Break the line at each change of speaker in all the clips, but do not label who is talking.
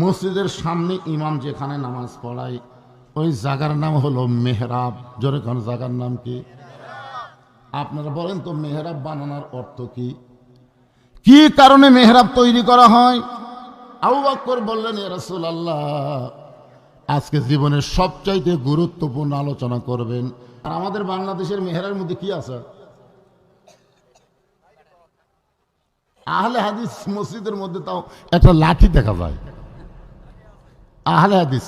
মসজিদের সামনে ইমাম যেখানে নামাজ পড়ায়, ওই জায়গার নাম হলো মেহরাব। জোরে কোন জায়গার নাম কি? আপনারা বলেন তো মেহরাব বানানোর অর্থ কি? কি কারণে মেহরাব তৈরি করা হয়? আবু বক্কর বললেন রসুল আল্লাহ আজকে জীবনের সবচাইতে গুরুত্বপূর্ণ আলোচনা করবেন। আর আমাদের বাংলাদেশের মেহরার মধ্যে কি আছে? আহলে হাদিস মসজিদের মধ্যে তাও একটা লাঠি দেখা যায়। আহলে হাদিস।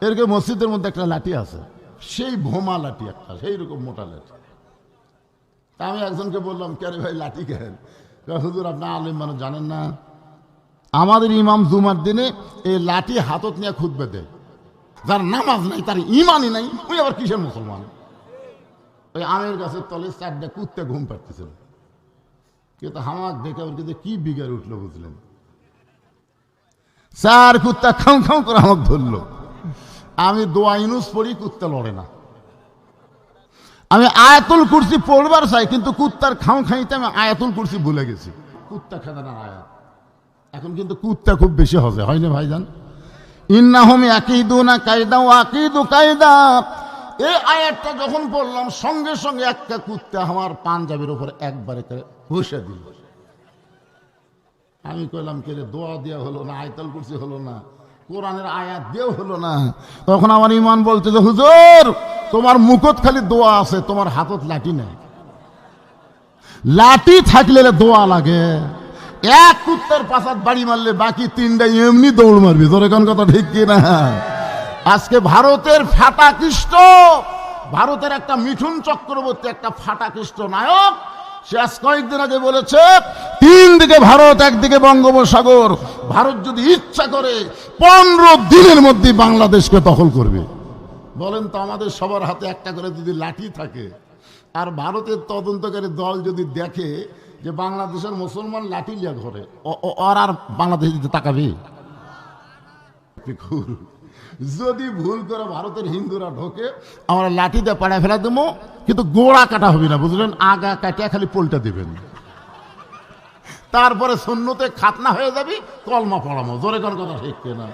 এরকম মসজিদের মধ্যে একটা লাঠি আছে। সেই ভোমা লাঠি একটা সেই রকম মোটা লাঠি। তা আমি একজনকে বললাম কেরে ভাই, লাঠি কেন? হুজুর, আপনি আলিম মানুষ জানেন না। আমাদের ইমাম জুমার দিনে এই লাঠি হাতত নিয়ে খুদবে দেয় যার নামাজ নাই, তার ইমানই নাই ওই আবার কিসের মুসলমান? ওই আমের গাছের তলে চারটে কুত্তে ঘুম পাড়তেছিল। কিন্তু হামাক দেখে ওর কিন্তু কি বিগার উঠল বুঝলেন? চার কুত্তা খাও খাও করে আমাকে ধরলো। আমি দোয়া ইনুস পড়ি, কুত্তা লড়ে না। আমি আয়াতুল কুরসি পড়বার চাই, কিন্তু কুত্তার খাও খাইতে আমি আয়াতুল কুরসি ভুলে গেছি। কুত্তা খেতে না আয়াত। এখন কিন্তু কুত্তা খুব বেশি হবে, হয় না ভাইজান? ইন্নাহম আকিদু না কায়দা ও আকিদু কায়দা এই আয়াতটা যখন পড়লাম, সঙ্গে সঙ্গে একটা কুত্তা আমার পাঞ্জাবের উপর একবারে করে বসে দিল। আমি কইলাম, কে দোয়া দেওয়া হলো না, আয়তাল কুরসি হলো না, কোরআনের আয়াত দিয়েও হলো না? তখন আমার ইমান বলছে যে, হুজুর, তোমার মুখত খালি দোয়া আছে, তোমার হাতত লাঠি নেই। লাঠি থাকলে দোয়া লাগে। এক কুত্তার পাশাত বাড়ি মারলে বাকি তিনটা এমনি দৌড় মারবি তোর এখন কথা ঠিক কি না আজকে ভারতের ফাটা ফাটাকৃষ্ট, ভারতের একটা মিঠুন চক্রবর্তী, একটা ফাটা ফাটাকৃষ্ট নায়ক সে আজ কয়েকদিন আগে বলেছে, তিন দিকে ভারত একদিকে বঙ্গোপসাগর ভারত যদি ইচ্ছা করে, পনেরো দিনের মধ্যে বাংলাদেশকে দখল করবে বলেন তো আমাদের সবার হাতে একটা করে যদি লাঠি থাকে, আর ভারতের তদন্তকারী দল যদি দেখে যে বাংলাদেশের মুসলমান লাঠি লিয়া ঘরে আর বাংলাদেশ দিতে তাকাবে। যদি ভুল করে ভারতের হিন্দুরা ঢোকে, আমরা লাঠিতে পাড়া ফেলা দেবো, কিন্তু গোড়া কাটা হবে না, বুঝলেন? আগা কাটিয়া খালি পোলটা দেবেন। তারপরে শূন্যতে খাতনা হয়ে যাবি, কলমা পড়ামো। জোরে কোন কথা ঠিক না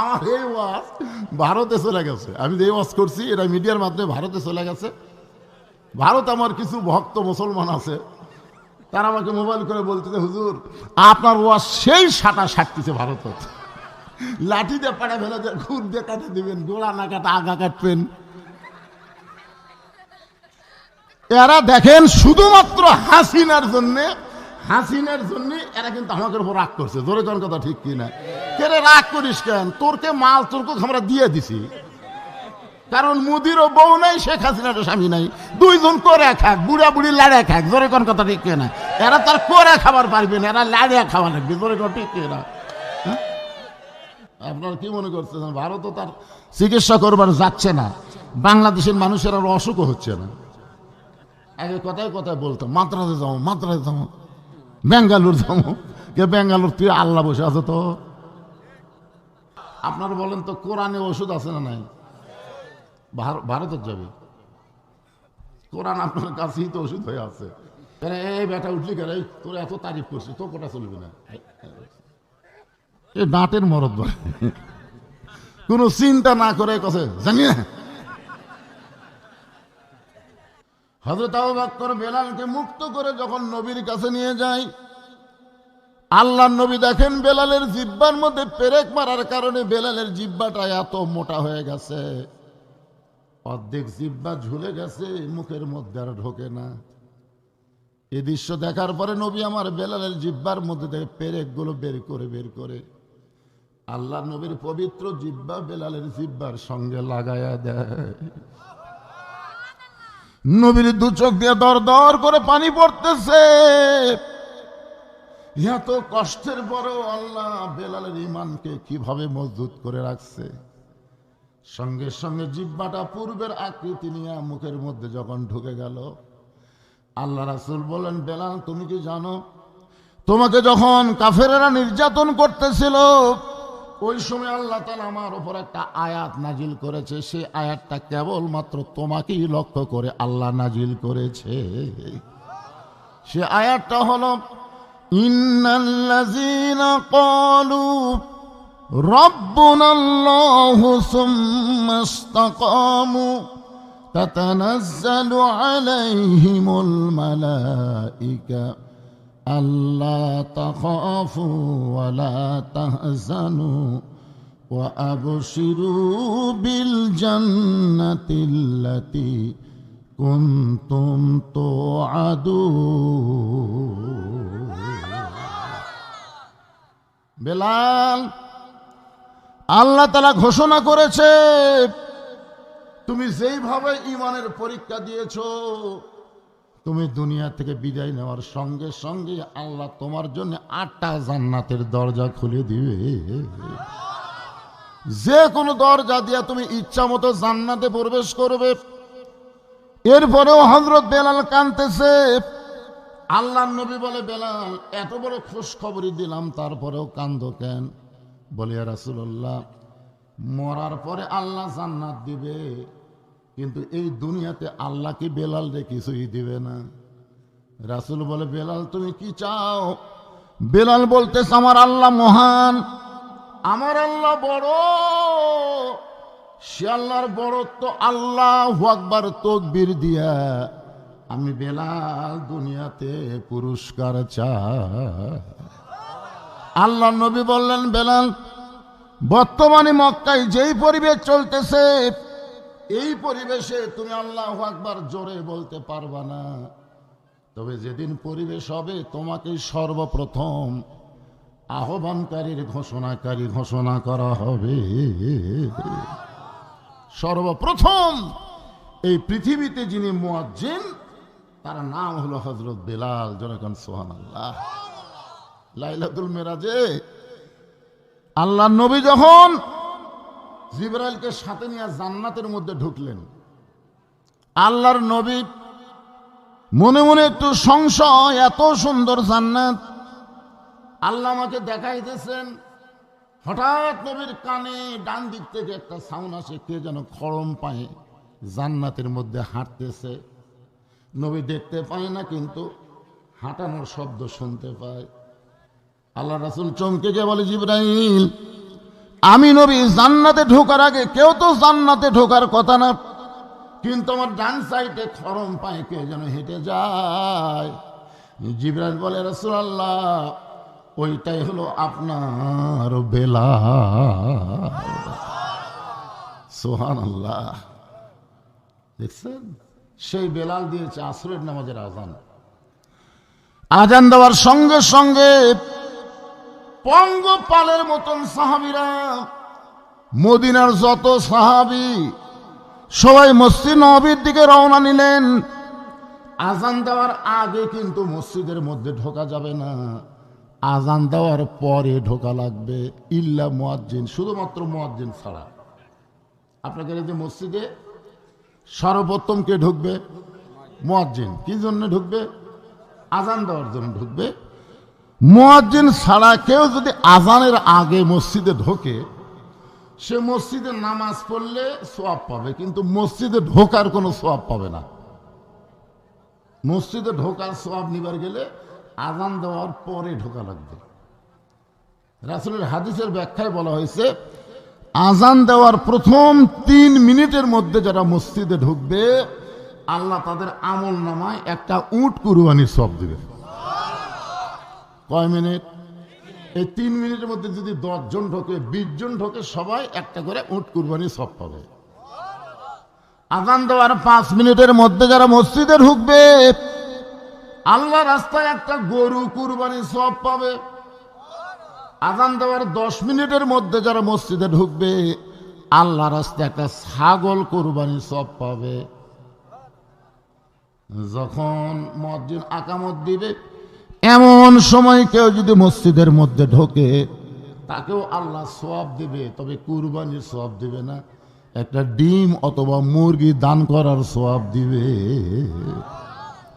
আমার এই ওয়াজ ভারতে চলে গেছে। আমি যে ওয়াজ করছি, এটা মিডিয়ার মাধ্যমে ভারতে চলে গেছে। ভারত আমার কিছু ভক্ত মুসলমান আছে, তারা আমাকে মোবাইল করে বলতেছে, হুজুর, আপনার ওয়াজ সেই সাটা সাটতেছে ভারত লাঠি দিয়ে পাড়া ফেলে দিয়ে খুর দিয়ে কাটে দিবেন, গোড়া না কাটা আগা কাটবেন। এরা দেখেন শুধুমাত্র হাসিনার জন্য হাসিনার জন্য এরা কিন্তু আমাকে উপর রাগ করছে। জোরে কোন কথা ঠিক কিনা? কেরে রাগ করিস কেন? তোরকে মাল তোরকে আমরা দিয়ে দিছি। কারণ মুদিরও বউ নাই, শেখ হাসিনারও স্বামী নাই। দুইজন করে খাক, বুড়া বুড়ি লাড়ে খাক, জোরে কোন কথা ঠিক কিনা? এরা তার করে খাবার পারবে না, এরা লাড়ে খাওয়া লাগবে, জোরে কোন ঠিক কিনা? হ্যাঁ? আপনার কি মনে করছেন ভারতও তার চিকিৎসা করবার যাচ্ছে না। বাংলাদেশের মানুষের আর অসুখও হচ্ছে না। আগে কথায় কথায় বলতো মাত্রাতে যাব মাত্রাতে যাব বেঙ্গালুর যাব কে বেঙ্গালুর তুই আল্লাহ বসে আছে তো। আপনারা বলেন তো, কোরআনে ওষুধ আছে না নাই? ভার- ভারতের যাবে। কোরআন আপনার কাছেই তো ওষুধ হয়ে আছে। এই বেটা উঠলি কেন? তোর এত তারিফ করছিস তো কোটা চলবে না। এ দাঁতের মরদ বলে। কোনো চিন্তা না করে কথা জানি না হজরত আবু বেলালকে মুক্ত করে যখন নবীর কাছে নিয়ে যায়, আল্লাহ নবী দেখেন বেলালের জিব্বার মধ্যে পেরেক মারার কারণে বেলালের জিব্বাটা এত মোটা হয়ে গেছে। অর্ধেক জিব্বা ঝুলে গেছে, মুখের মধ্যে আর ঢোকে না। এ দৃশ্য দেখার পরে নবী আমার বেলালের জিব্বার মধ্যে থেকে পেরেকগুলো বের করে বের করে। আল্লাহ নবীর পবিত্র জিব্বা বেলালের জিব্বার সঙ্গে লাগায়া দেয়। নবীর দু চোখ দিয়ে দর দর করে পানি পড়তেছে। এত কষ্টের পরেও আল্লাহ বেলালের ইমানকে কীভাবে মজবুত করে রাখছে? সঙ্গে সঙ্গে জিব্বাটা পূর্বের আকৃতি নিয়ে মুখের মধ্যে যখন ঢুকে গেল, আল্লাহ রাসুল বলেন বেলাল, তুমি কি জানো? তোমাকে যখন কাফেরেরা নির্যাতন করতেছিল ওই সময় আল্লাহ তালা আমার ওপর একটা আয়াত নাজিল করেছে। সে আয়াতটা কেবলমাত্র তোমাকেই লক্ষ্য করে আল্লাহ নাজিল করেছে। সে আয়াতটা হল, ইন্নাল্লাযীনা ক্বালু রব্বুনাল্লাহু সুম্মা ইসতাকামু তাতানাজ্জালু আলাইহিমুল মালাঈকা ألا تخافوا ولا تحزنوا وأبشروا بالجنة التي كنتم توعدون বেলাল আল্লাহ তালা ঘোষণা করেছে তুমি যেইভাবে ইমানের পরীক্ষা দিয়েছ তুমি দুনিয়া থেকে বিদায় নেওয়ার সঙ্গে সঙ্গে আল্লাহ তোমার জন্য আটটা জান্নাতের দরজা খুলে দিবে। যে কোনো দরজা দিয়া তুমি ইচ্ছা মতো জান্নাতে প্রবেশ করবে। এরপরেও হজরত বেলাল কানতেছে আল্লাহ নবী বলে, বেলাল, এত বড় খোঁজ খবরই দিলাম, তারপরেও কান্দ কেন? বলে রাসুল্লাহ মরার পরে আল্লাহ জান্নাত দিবে। কিন্তু এই দুনিয়াতে আল্লাহ কি বেলাল রে কিছুই দিবে না। রাসুল বলে, বেলাল, তুমি কি চাও? বেলাল বলতেছে, আমার আল্লাহ মহান, আমার আল্লাহ বড়। সে আল্লাহর বড়ত্ব আল্লাহ আকবার তকবীর দিয়া আমি বেলাল দুনিয়াতে পুরস্কার চা আল্লাহ নবী বললেন, বেলাল, বর্তমানে মক্কায় যেই পরিবেশ চলতেছে এই পরিবেশে তুমি আল্লাহ আকবার জোরে বলতে পারবা না। তবে যেদিন পরিবেশ হবে তোমাকে সর্বপ্রথম আহ্বানকারীর ঘোষণাকারী ঘোষণা করা হবে। সর্বপ্রথম এই পৃথিবীতে যিনি মুয়াজ্জিন, তার নাম হলো হজরত বেলাল। জনগণ সোহান আল্লাহ লাইলাতুল মেরাজে আল্লাহ নবী যখন জিবরাইলকে সাথে নিয়ে জান্নাতের মধ্যে ঢুকলেন। আল্লাহর নবী মনে মনে একটু সংশয়, এত সুন্দর জান্নাত। আল্লাহ আমাকে দেখাইতেছেন, হঠাৎ নবীর কানে ডান দিক থেকে একটা সাউন্ড আসে, কে যেন খড়ম পায়ে জান্নাতের মধ্যে হাঁটতেছে। নবী দেখতে পায় না, কিন্তু হাঁটানোর শব্দ শুনতে পায়। আল্লাহ রাসুল চমকে গিয়ে বলে, জিব্রাইল আমি নবী, জান্নাতে ঢোকার আগে কেউ তো জান্নাতে ঢোকার কথা না। কিন্তু আমার ডান সাইডে খরম পায়ে, কে যেন হেঁটে যায়। জিবরাজ বলে রসুল আল্লাহ ওইটাই হলো আপনার বেলা সোহান আল্লাহ দেখছেন? সেই বেলাল দিয়েছে আসরের নামাজের আজান। আজান দেওয়ার সঙ্গে সঙ্গে পঙ্গপালের মতন সাহাবিরা, মদিনার যত সাহাবি, সবাই মসজিদ নবীর দিকে রওনা নিলেন। আজান দেওয়ার আগে কিন্তু মসজিদের মধ্যে ঢোকা যাবে না। আজান দেওয়ার পরে ঢোকা লাগবে, ইল্লা মুয়াজ্জিন, শুধুমাত্র মুয়াজ্জিন ছাড়া। আপনাকে এই যে মসজিদে সর্বপ্রথম কে ঢুকবে, মুয়াজ্জিন, কি জন্য ঢুকবে? আজান দেওয়ার জন্য ঢুকবে মুয়াজ্জিন ছাড়া কেউ যদি আজানের আগে মসজিদে ঢোকে, সে মসজিদে নামাজ পড়লে সোয়াব পাবে, কিন্তু মসজিদে ঢোকার কোনো সোয়াব পাবে না। মসজিদে ঢোকার সোয়াব নিবার গেলে আজান দেওয়ার পরে ঢোকা লাগবে। রাসুলের হাদিসের ব্যাখ্যায় বলা হয়েছে, আজান দেওয়ার প্রথম তিন মিনিটের মধ্যে যারা মসজিদে ঢুকবে, আল্লাহ তাদের আমল নামায় একটা উট কুরবানির সব দিবে কয় মিনিট? এই তিন মিনিটের মধ্যে যদি জন ঢোকে বিশ জন ঢোকে, সবাই একটা করে উট কুরবানি সব পাবে। আগান দেওয়ার পাঁচ মিনিটের মধ্যে যারা মসজিদে ঢুকবে আল্লাহ রাস্তায় একটা গরু কুরবানি সব পাবে। আজান দেওয়ার দশ মিনিটের মধ্যে যারা মসজিদে ঢুকবে আল্লাহ রাস্তায় একটা ছাগল কুরবানি সব পাবে। যখন মসজিদ আকামত দিবে এমন সময় কেউ যদি মসজিদের মধ্যে ঢোকে, তাকেও আল্লাহ সব দেবে। তবে কুরবানির সব দেবে না। একটা ডিম অথবা মুরগি দান করার সব দিবে।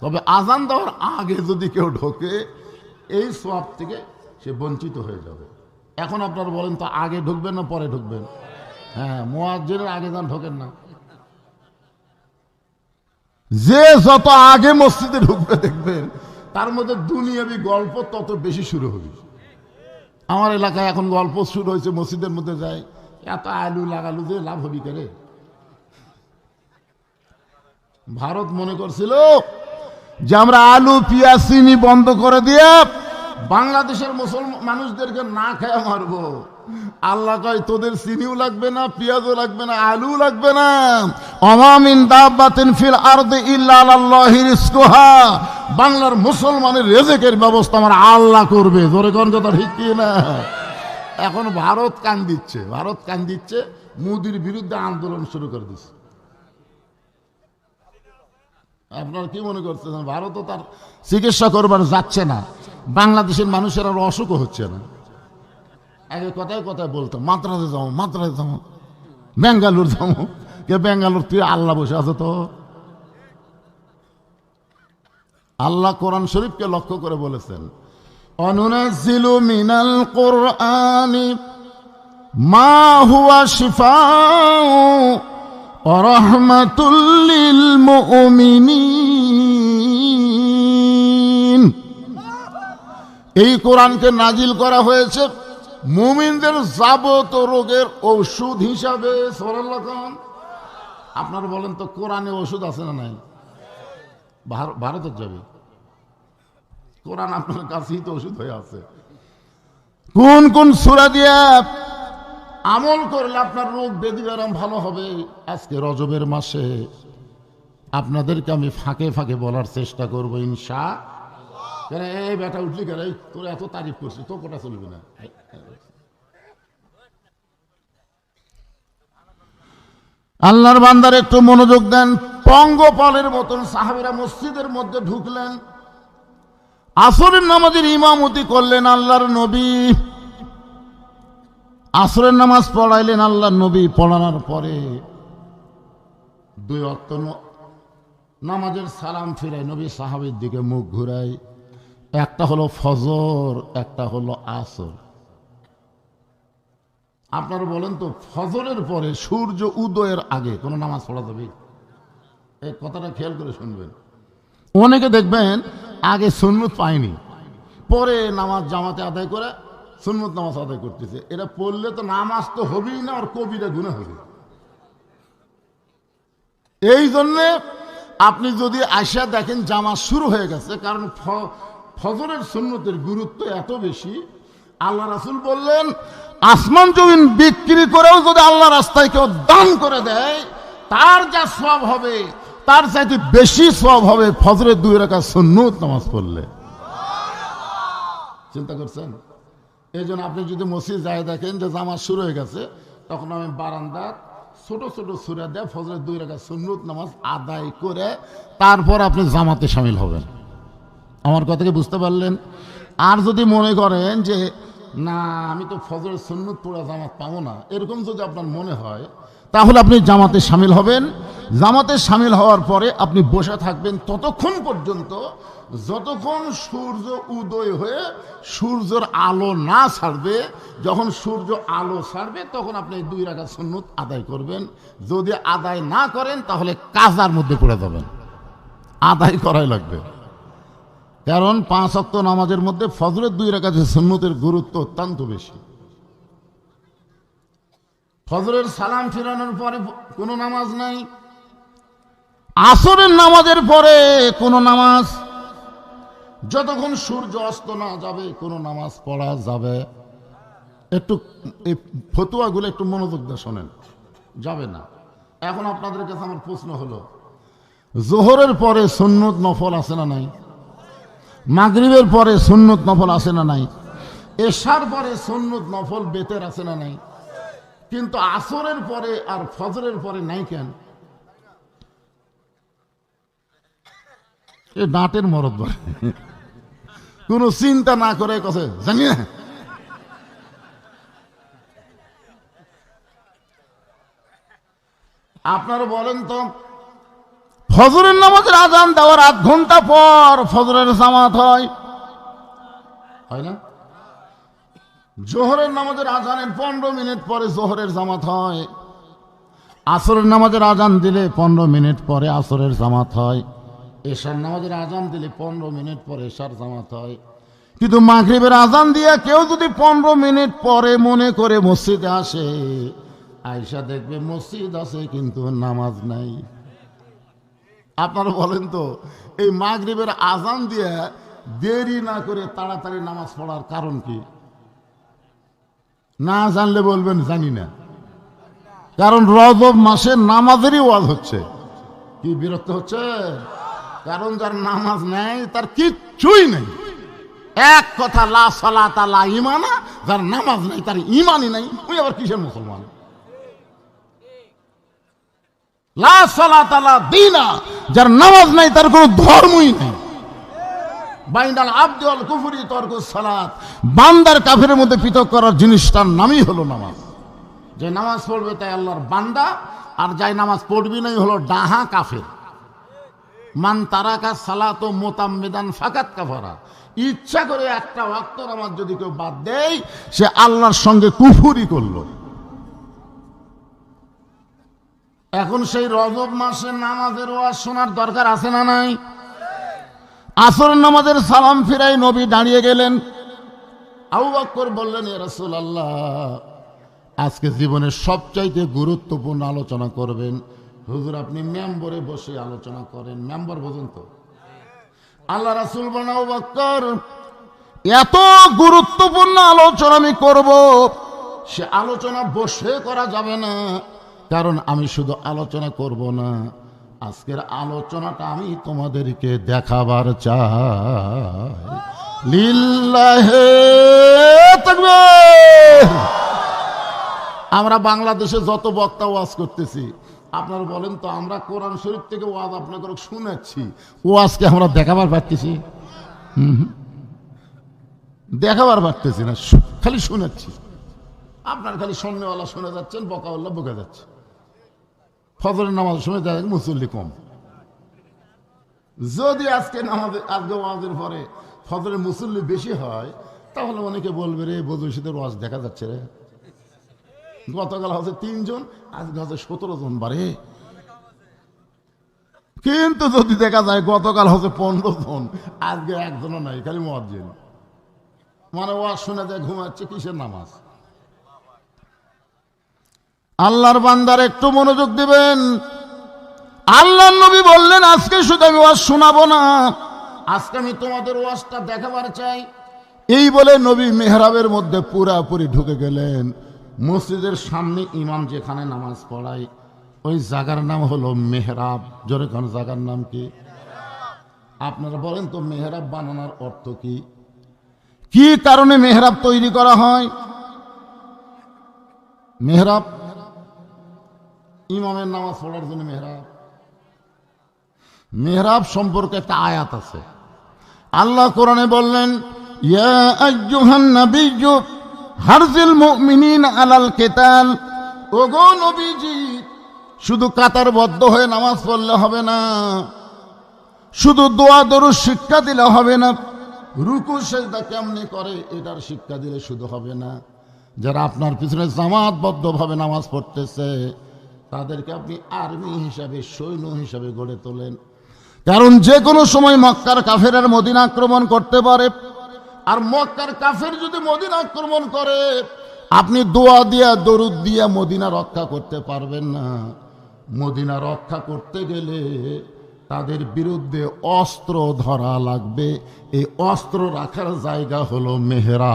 তবে আজান দেওয়ার আগে যদি কেউ ঢোকে, এই সব থেকে সে বঞ্চিত হয়ে যাবে। এখন আপনারা বলেন, তো আগে ঢুকবেন না পরে ঢুকবেন? হ্যাঁ মোয়াজ্জেনের আগে যান ঢোকেন না। যে যত আগে মসজিদে ঢুকবে দেখবেন তার মধ্যে দুনিয়াবি গল্প তত বেশি শুরু হবে। আমার এলাকায় এখন গল্প শুরু হয়েছে, মসজিদের মধ্যে যায়, এত আলু লাগালু যে লাভ হবি করে? ভারত মনে করছিল যে আমরা আলু, পেঁয়াজ, চিনি বন্ধ করে দিয়ে বাংলাদেশের মুসলমান মানুষদেরকে না খেয়ে মারবো। আল্লাহ কয়, তোদের চিনিও লাগবে না, পেঁয়াজও লাগবে না আলু লাগবে না। অমামিন দাব্বাতিন ফিল আরদে ইল্লা আল্লাহি বাংলার মুসলমানের রেজেকের ব্যবস্থা আমার আল্লাহ করবে। জোরে কোন কথা ঠিক কি না? এখন ভারত কান দিচ্ছে, ভারত কান দিচ্ছে, মোদির বিরুদ্ধে আন্দোলন শুরু করে দিচ্ছে আপনার কি মনে করতেছেন? ভারতও তার চিকিৎসা করবার যাচ্ছে না। বাংলাদেশের মানুষের আর অসুখ হচ্ছে না। আগে কথায় কথায় বলতো মাদ্রাসে যাব মাদ্রাসে যাব ব্যাঙ্গালোর যাব কে ব্যাঙ্গালোর, তুই আল্লাহ বসে আছো তো। আল্লাহ কোরআন শরীফকে লক্ষ্য করে বলেছেন, অনুনাজিলু মিনাল কোরআনি মা হুয়া শিফা রহমাতুল্লিল মুমিনিন। এই কোরআনকে নাজিল করা হয়েছে মুমিনদের যাবত রোগের ঔষধ হিসাবে আপনারা বলেন তো কোরআনে ওষুধ আছে না নাই? ভার- ভারতের যাবে। কোরআন আপনার কাছেই তো ওষুধ হয়ে আছে। কোন কোন সুরা দিয়া আমল করলে আপনার রোগ বেদি আরাম ভালো হবে? আজকে রজবের মাসে। আপনাদেরকে আমি ফাঁকে ফাঁকে বলার চেষ্টা করব ইনশা কেন এই বেটা উঠলি কেন? তোর এত তারিফ করছিস তো কোটা চলবে না। আল্লাহর বান্দার একটু মনোযোগ দেন। পঙ্গপালের মতন সাহাবিরা মসজিদের মধ্যে ঢুকলেন। আসরের নামাজের ইমামতি করলেন আল্লাহর নবী। আসরের নামাজ পড়াইলেন আল্লাহর নবী পড়ানোর পরে। দুই অক্ত নামাজের সালাম ফিরাই নবী সাহাবির দিকে মুখ ঘুরাই একটা হলো ফজর, একটা হলো আসর। আপনারা বলেন তো, ফজরের পরে সূর্য উদয়ের আগে কোনো নামাজ পড়া যাবে? এই কথাটা খেয়াল করে শুনবেন। অনেকে দেখবেন আগে সুন্নত পায়নি, পরে নামাজ জামাতে আদায় করে সুন্নত নামাজ আদায় করতেছে। এটা পড়লে তো নামাজ তো হবেই না, আর কবিরা গুণা হবে। এই জন্যে আপনি যদি আসা দেখেন জামা শুরু হয়ে গেছে, কারণ ফজরের সুন্নতের গুরুত্ব এত বেশি, আল্লাহ রাসুল বললেন, আসমান জমিন বিক্রি করেও যদি আল্লাহ রাস্তায় কেউ দান করে দেয়, তার যা সব হবে, তার চাইতে বেশি সব হবে ফজরের দুই রাখা সুন্নত নামাজ পড়লে। চিন্তা করছেন? এই জন্য আপনি যদি মসজিদ যায় দেখেন যে জামা শুরু হয়ে গেছে, তখন আমি বারান্দার ছোট ছোট সুরা দেয় ফজরের দুই রেখা সুন্নত নামাজ আদায় করে তারপর আপনি জামাতে সামিল হবেন। আমার কথা কি বুঝতে পারলেন? আর যদি মনে করেন যে, না, আমি তো ফজরের সুন্নত পড়া জামাত পাবো না, এরকম যদি আপনার মনে হয়, তাহলে আপনি জামাতে সামিল হবেন। জামাতে সামিল হওয়ার পরে আপনি বসে থাকবেন ততক্ষণ পর্যন্ত যতক্ষণ সূর্য উদয় হয়ে সূর্যের আলো না ছাড়বে, যখন সূর্য আলো ছাড়বে, তখন আপনি দুই রাখা সুন্নত আদায় করবেন। যদি আদায় না করেন, তাহলে কাজার মধ্যে পড়ে যাবেন। আদায় করাই লাগবে। কারণ পাঁচ অক্ত নামাজের মধ্যে ফজরের দুই রাকাতে সুন্নতের গুরুত্ব অত্যন্ত বেশি। ফজরের সালাম ফিরানোর পরে কোনো নামাজ নাই। আসরের নামাজের পরে কোনো নামাজ। যতক্ষণ সূর্য অস্ত না যাবে, কোনো নামাজ পড়া যাবে। একটু এই ফতুয়াগুলো একটু মনোযোগ দিয়ে শোনেন। যাবে না। এখন আপনাদের কাছে আমার প্রশ্ন হলো, জোহরের পরে সুন্নত নফল আছে না নাই? মাগরিবের পরে সুন্নত নফল আসে না নাই? এশার পরে সুন্নত নফল বেতের আছে না নাই? কিন্তু আসরের পরে আর ফজরের পরে নাই কেন? এ দাঁতের মরদ বলে। কোনো চিন্তা না করে কথা। জানি না। আপনারা বলেন তো ফজরের নামাজের আজান দেওয়ার আধ ঘণ্টা পর ফজরের জামাত হয়। হয় না? জোহরের নামাজের আজানের পনেরো মিনিট পরে জোহরের জামাত হয়। আসরের নামাজের আজান দিলে পনেরো মিনিট পরে আসরের জামাত হয়। এশার নামাজের আজান দিলে পনেরো মিনিট পরে এশার জামাত হয়। কিন্তু মাগরিবের আজান দিয়ে কেউ যদি পনেরো মিনিট পরে মনে করে মসজিদে আসে আয়সা দেখবে মসজিদ আছে কিন্তু নামাজ নাই। আপনারা বলেন তো, এই মাগরিবের আজান দিয়ে দেরি না করে তাড়াতাড়ি নামাজ পড়ার কারণ কি? না জানলে বলবেন, জানি না। কারণ রজব মাসে নামাজেরই ওয়াজ হচ্ছে। কি বিরক্ত হচ্ছে? কারণ যার নামাজ নেই, তার কিচ্ছুই নেই। এক কথা, লা সালাতা, লা ইমানা যার নামাজ নেই, তার ইমানই নাই। ওই আবার কিসের মুসলমান? লা সালাতা লা দিনা, যার নামাজ নাই, তার কোনো ধর্মই নেই। বাইনাল আব্দুল কুফুরি সালাত। বান্দার কাফের মধ্যে পৃথক করার জিনিসটার নামই হলো নামাজ। যে নামাজ পড়বে তাই আল্লাহর বান্দা, আর যাই নামাজ পড়বি নাই হলো ডাহা কাফের। মান তারাকা সালাত ও মোতাম্মেদান ফাকাত কাফারা। ইচ্ছা করে একটা ওয়াক্ত আমার যদি কেউ বাদ দেয়, সে আল্লাহর সঙ্গে কুফুরি করল। এখন সেই রজব মাসে নামাজের ওয়াজ শোনার দরকার আছে না নাই? আসর নামাজের সালাম ফিরাই নবী দাঁড়িয়ে গেলেন। আবু বক্কর বললেন, এ রাসূলুল্লাহ, আজকে জীবনের সবচাইতে গুরুত্বপূর্ণ আলোচনা করবেন। হুজুর, আপনি মেম্বরে বসে আলোচনা করেন। মেম্বার বোঝেন তো? আল্লাহ রাসুল বানাও বক্কর এত গুরুত্বপূর্ণ আলোচনা আমি করব, সে আলোচনা বসে করা যাবে না। কারণ আমি শুধু আলোচনা করব না, আজকের আলোচনাটা আমি তোমাদেরকে দেখাবার চাই। লিল্লাহে আমরা বাংলাদেশে যত বক্তা ওয়াজ করতেছি, আপনারা বলেন তো, আমরা কোরআন শরীফ থেকে ওয়াজ আপনাদের শুনেছি, ওয়াজকে আমরা দেখাবার পারতেছি। দেখাবার পারতেছি না, খালি শুনেছি। আপনার খালি সন্ন্যওয়ালা শুনে যাচ্ছেন, বকাওয়াল্লা বকে যাচ্ছে। ফজরের নামাজ সময় দেখা মুসল্লি কম। যদি আজকে নামাজে আজকে ওয়াজের পরে ফজরের মুসল্লি বেশি হয়, তাহলে অনেকে বলবে, রে বধুশীদের ওয়াজ দেখা যাচ্ছে রে। গতকাল হচ্ছে তিনজন, আজকে হচ্ছে সতেরো জন বারে কিন্তু যদি দেখা যায় গতকাল হচ্ছে পনেরো জন, আজকে একজনও নাই, খালি মজ্জিন মানে ওয়াজ শুনে যায় ঘুমাচ্ছে কিসের নামাজ? আল্লাহর বান্দার একটু মনোযোগ দিবেন। আল্লাহ নবী বললেন, আজকে শুধু আমি ওয়াজ শোনাবো না। আজকে আমি তোমাদের ওয়াজটা দেখাবার চাই। এই বলে নবী মেহরাবের মধ্যে পুরাপুরি ঢুকে গেলেন। মসজিদের সামনে ইমাম যেখানে নামাজ পড়ায়, ওই জায়গার নাম হলো মেহরাব। জোরে কোন জায়গার নাম কি? আপনারা বলেন তো, মেহরাব বানানোর অর্থ কি? কি কারণে মেহরাব তৈরি করা হয়? মেহরাব ইমামের নামাজ পড়ার জন্য মেহরাব। মেহরাব সম্পর্কে একটা আয়াত আছে। আল্লাহ কোরআনে বললেন হারজিল মুমিনিন আলাল কিতাল। ওগো নবীজি, শুধু কাতারবদ্ধ হয়ে নামাজ পড়লে হবে না, শুধু দোয়া দরু শিক্ষা দিলে হবে না, রুকু, সেজদা কেমনি করে এটার শিক্ষা দিলে শুধু হবে না। যারা আপনার পিছনে জামাতবদ্ধভাবে নামাজ পড়তেছে তাদেরকে আপনি আর্মি হিসাবে, সৈন্য হিসাবে গড়ে তোলেন। কারণ যে কোনো সময় মক্কার কাফের মদিনা আক্রমণ করতে পারে। আর মক্কার কাফের যদি মদিনা আক্রমণ করে, আপনি দোয়া দিয়া, দরুদ দিয়া মদিনা রক্ষা করতে পারবেন না। মদিনা রক্ষা করতে গেলে তাদের বিরুদ্ধে অস্ত্র ধরা লাগবে। এই অস্ত্র রাখার জায়গা হলো মেহরা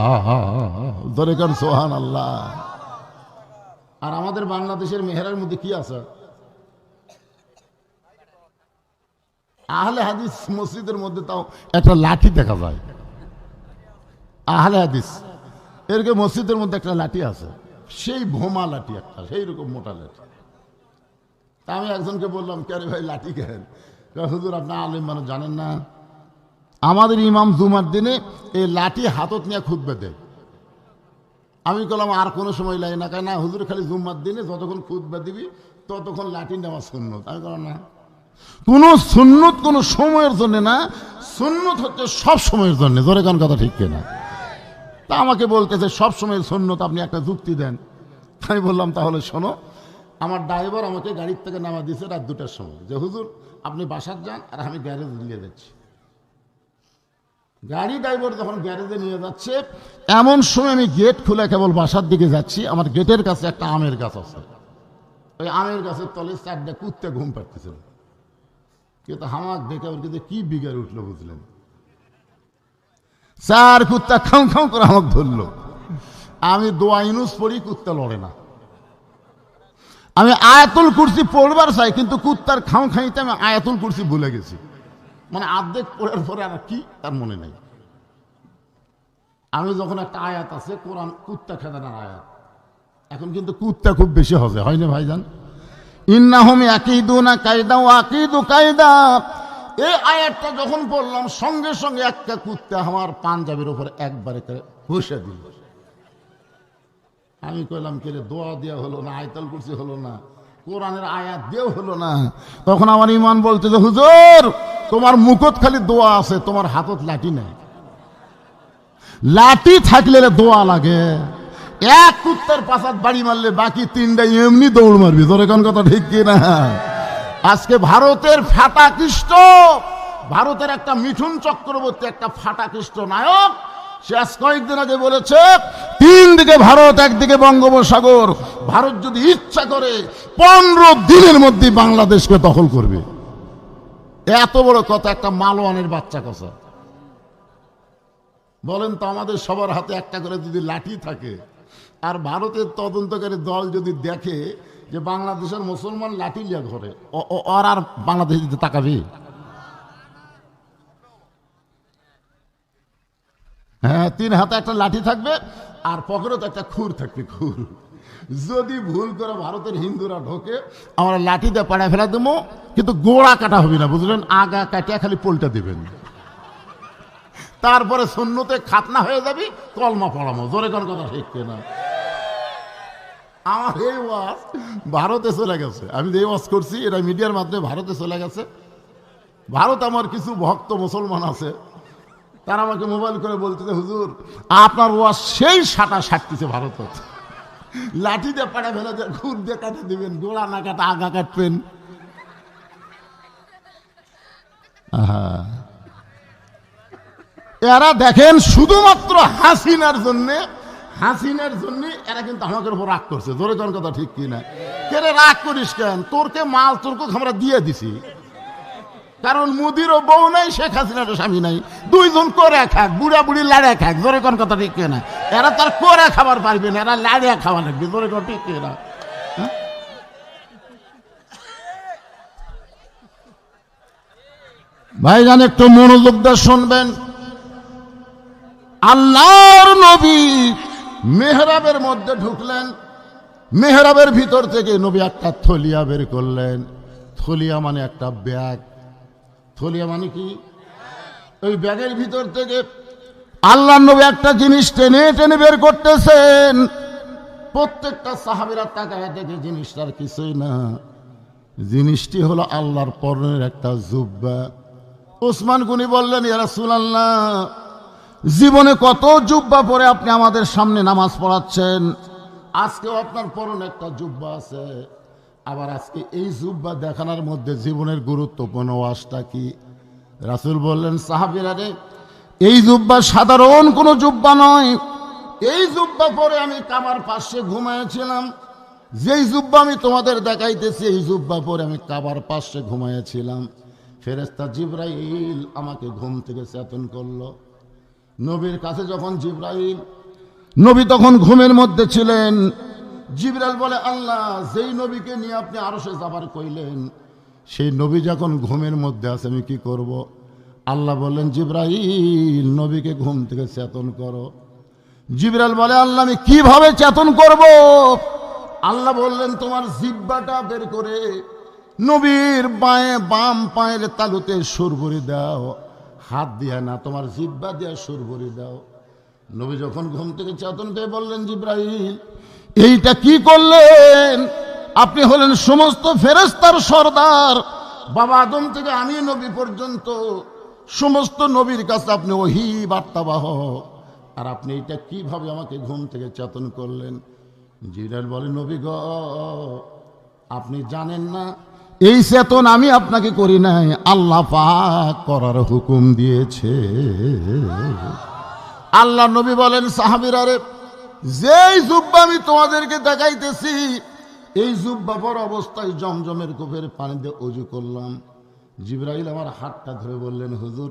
ধরে কার সোহান আল্লাহ আর আমাদের বাংলাদেশের মেহরার মধ্যে কি আছে? আহলে হাদিস মসজিদের মধ্যে তাও একটা লাঠি দেখা যায়। আহলে হাদিস, এরকম মসজিদের মধ্যে একটা লাঠি আছে। সেই ভোমা লাঠি একটা, সেই রকম মোটা লাঠি। তা আমি একজনকে বললাম, কে ভাই, লাঠি কেন? হুজুর আপনার আলিম মানুষ জানেন না। আমাদের ইমাম জুমার দিনে এই লাঠি হাতত নিয়ে খুদবে দেয়। আমি বললাম, আর কোনো সময় লাগে না। কেন না, হুজুর খালি জুম্মার দিনে যতক্ষণ খুদবা দিবি, ততক্ষণ লাঠি নেওয়া সুন্নত। আমি বললাম, না। কোনো সুন্নত কোনো সময়ের জন্য না, সুন্নত হচ্ছে সব সময়ের জন্য। জোরে গান কথা ঠিক কিনা? তা আমাকে বলতেছে, সব সময় সুন্নত আপনি একটা যুক্তি দেন। আমি বললাম, তাহলে শোনো, আমার ড্রাইভার আমাকে গাড়ির থেকে নামা দিয়েছে রাত দুটার সময়। যে, হুজুর, আপনি বাসার যান আর আমি গ্যারেজ নিয়ে যাচ্ছি। গাড়ি ড্রাইভার যখন গ্যারেজে নিয়ে যাচ্ছে, এমন সময় আমি গেট খুলে কেবল বাসার দিকে যাচ্ছি। আমার গেটের কাছে একটা আমের গাছ আছে। ওই আমের গাছের তলে চারটে কুত্তে ঘুম পাড়তেছিল। কিন্তু হামাক দেখে ওর কিন্তু কি বিগার উঠল বুঝলেন? চার কুত্তা খাও খাও করে আমাকে ধরলো। আমি দোয়া ইনুস পড়ি, কুত্তা লড়ে না। আমি আয়াতুল কুরসি পড়বার চাই, কিন্তু কুত্তার খাও খাইতে আমি আয়াতুল কুরসি ভুলে গেছি। মানে আর্ধেক পড়ার পরে আর কি তার মনে নেই। আমি যখন একটা আয়াত আছে, কোরআন কুত্তা খেদানোর আয়াত। এখন কিন্তু কুত্তা খুব বেশি হবে হয় না ভাইজান? ইন্নাহুম আকিদু না কায়দা ও আকিদু কায়দা এই আয়াতটা যখন পড়লাম, সঙ্গে সঙ্গে একটা কুত্তা আমার পাঞ্জাবির উপর একবারে করে বসে দিল। আমি কইলাম, কে রে, দোয়া দেওয়া হলো না, আয়তাল কুরসি হলো না, কোরআনের আয়াত দিয়েও হলো না? তখন আমার ইমান বলতে যে হুজুর তোমার মুখত খালি দোয়া আছে, তোমার হাতত লাঠি নেই। লাঠি থাকলে দোয়া লাগে। এক কুত্তার পাশাত বাড়ি মারলে বাকি তিনটা এমনি দৌড় মারবি, তোর এখন কথা ঠিক কি না? আজকে ভারতের ফাটা কৃষ্ট ভারতের একটা মিঠুন চক্রবর্তী, একটা ফাটা কৃষ্ট নায়ক আজ কয়েকদিন আগে বলেছে, তিন দিকে ভারত, একদিকে বঙ্গোপসাগর। ভারত যদি ইচ্ছা করে, পনেরো দিনের মধ্যে বাংলাদেশকে দখল করবে। এত বড় কথা, একটা মালোয়ানের বাচ্চা কথা বলেন তো আমাদের সবার হাতে একটা করে যদি লাঠি থাকে, আর ভারতের তদন্তকারী দল যদি দেখে যে বাংলাদেশের মুসলমান লাঠি লিয়া ঘরে ওর আর বাংলাদেশ দিতে তাকাবি? হ্যাঁ তিন হাতে একটা লাঠি থাকবে, আর পকেটে একটা খুর থাকবে, খুর। যদি ভুল করে ভারতের হিন্দুরা ঢোকে, আমরা লাঠিতে পাড়া ফেলা দেবো, কিন্তু গোড়া কাটা হবে না, বুঝলেন? আগা কাটিয়া খালি পোলটা দিবেন। তারপরে শূন্যতে খাতনা হয়ে যাবি, কলমা পড়ামো জোরে কোন কথা ঠিক না আমার এই ওয়াজ ভারতে চলে গেছে। আমি যে ওয়াজ করছি, এটা মিডিয়ার মাধ্যমে ভারতে চলে গেছে। ভারত আমার কিছু ভক্ত মুসলমান আছে। তারা আমাকে মোবাইল করে বলতেছে, হুজুর, আপনার ওয়াজ সেই সাটা সাটতেছে ভারত। লাঠি দিয়ে পাড়া ফেলে দিয়ে দিয়ে কাটে দিবেন, গোড়া না কাটা আগা কাটবেন। এরা দেখেন শুধুমাত্র হাসিনার জন্যে, হাসিনার জন্য এরা কিন্তু আমাদের উপর রাগ করছে। জোরে কোন কথা ঠিক কেন? রাগ করিস কেন? তোরকে মাল তোরকে আমরা দিয়ে দিছি। কারণ মুদিরও বউ নাই, শেখ হাসিনারও স্বামী নাই। দুইজন করে খাক বুড়া বুড়ি লাড়ে খাক। জোরে কোন কথা ঠিক কি না এরা তার করে খাবার পারবে না, এরা লাড়িয়া খাওয়া লাগবে কি না হ্যাঁ? ভাইজান, একটু মনোযোগ দিয়ে শুনবেন। আল্লাহর নবী মেহরাবের মধ্যে ঢুকলেন, মেহরাবের ভিতর থেকে নবী একটা থলিয়া বের করলেন। থলিয়া মানে একটা ব্যাগ। থলিয়া মানে কি? ওই ব্যাগের ভিতর থেকে আল্লাহ নবী একটা জিনিস টেনে টেনে বের করতেছেন। প্রত্যেকটা সাহাবিরা তাকায় দেখে জিনিসটার কিছুই না। জিনিসটি হলো আল্লাহর পরনের একটা জুব্বা। ওসমান গুনি বললেন, ইয়া রাসূলুল্লাহ, জীবনে কত জুব্বা পরে আপনি আমাদের সামনে নামাজ পড়াচ্ছেন? আজকেও আপনার পরনে একটা জুব্বা আছে। আবার আজকে এই জুব্বা দেখানোর মধ্যে জীবনের গুরুত্বপূর্ণ ওয়াজটা কি? রাসুল বললেন, সাহাবিরা রে এই জুব্বা সাধারণ কোনো জুব্বা নয়। এই জুব্বা পরে আমি কামার পাশে ঘুমাইছিলাম যেই জুব্বা আমি তোমাদের দেখাইতেছি, এই জুব্বা পরে আমি কাবার পাশে ঘুমাইছিলাম ফেরেস্তা জিব্রাইল আমাকে ঘুম থেকে চেতন করল। নবীর কাছে যখন জিব্রাইল, নবী তখন ঘুমের মধ্যে ছিলেন। জিব্রাইল বলে, আল্লাহ, যেই নবীকে নিয়ে আপনি আরও সে যাবার কইলেন, সেই নবী যখন ঘুমের মধ্যে আছে, আমি কি করব। আল্লাহ বললেন, জিব্রাইল, নবীকে ঘুম থেকে চেতন করো। জিব্রাইল বলে, আল্লাহ, আমি কীভাবে চেতন করব? আল্লাহ বললেন, তোমার জিব্বাটা বের করে নবীর বাঁয়ে বাম পায়ের তালুতে সুর ভরে দাও। হাত দিয়া না, তোমার জিব্বা দিয়া সুর ভরে দাও। নবী যখন ঘুম থেকে চেতন পেয়ে বললেন জিব্রাহিল এইটা কি করলেন? আপনি হলেন সমস্ত ফেরেস্তার সর্দার। বাবা আদম থেকে আমি নবী পর্যন্ত সমস্ত নবীর কাছে আপনি ওহি বার্তাবাহ আর আপনি এটা কীভাবে আমাকে ঘুম থেকে চেতন করলেন? জিরাল বলে, নবী গ, আপনি জানেন না, এই চেতন আমি আপনাকে করি নাই। আল্লাহ পাক করার হুকুম দিয়েছে। আল্লাহ নবী বলেন সাহাবিরারে যেই জুব্বা আমি তোমাদেরকে দেখাইতেছি, এই জুব্বা পর অবস্থায় জমজমের কূপের পানি দিয়ে অজু করলাম। জিব্রাইল আমার হাতটা ধরে বললেন, হুজুর,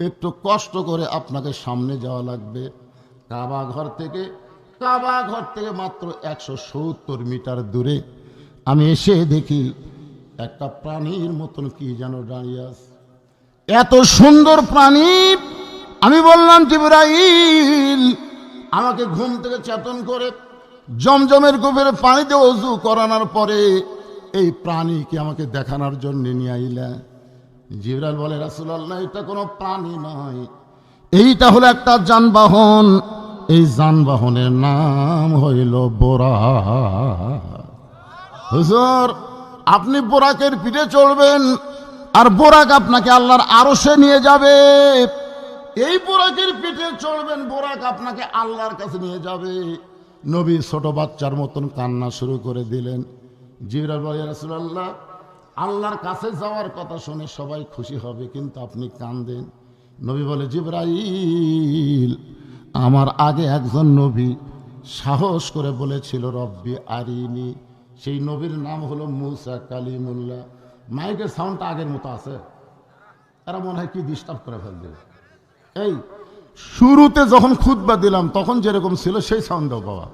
একটু কষ্ট করে আপনাকে সামনে যাওয়া লাগবে। কাবা ঘর থেকে, কাবা ঘর থেকে মাত্র একশো সত্তর মিটার দূরে আমি এসে দেখি একটা প্রাণীর মতন কি যেন দাঁড়িয়ে আছে। এত সুন্দর প্রাণী! আমি বললাম, জিব্রাইল, আমাকে ঘুম থেকে চেতন করে জমজমের কূপের পানিতে অজু করানোর পরে এই প্রাণীকে আমাকে দেখানোর জন্য নিয়ে আইলা। জিবরাল বলে, রাসুলাল্লাহ, এটা কোনো প্রাণী নয়। এইটা হলো একটা যানবাহন। এই যানবাহনের নাম হইল বোরা হুজুর, আপনি বোরাকের পিঠে চলবেন আর বোরাক আপনাকে আল্লাহর আরশে নিয়ে যাবে। এই বোরাকের পিঠে চলবেন বোরাক আপনাকে আল্লাহর কাছে নিয়ে যাবে। নবী ছোট বাচ্চার মতন কান্না শুরু করে দিলেন। জিবরাল বলে রাসূলুল্লাহ আল্লাহর কাছে যাওয়ার কথা শুনে সবাই খুশি হবে, কিন্তু আপনি কান্দেন। নবী বলে, জিব্রাইল, আমার আগে একজন নবী সাহস করে বলেছিল, রব্বি আরিনি। সেই নবীর নাম হলো মুসা কালিমুল্লাহ। মাইকের সাউন্ডটা আগের মতো আছে। তারা মনে হয় কি ডিস্টার্ব করে ফেলবে। এই, শুরুতে যখন খুতবা দিলাম, তখন যেরকম ছিল সেই সাউন্ড দাও বাবা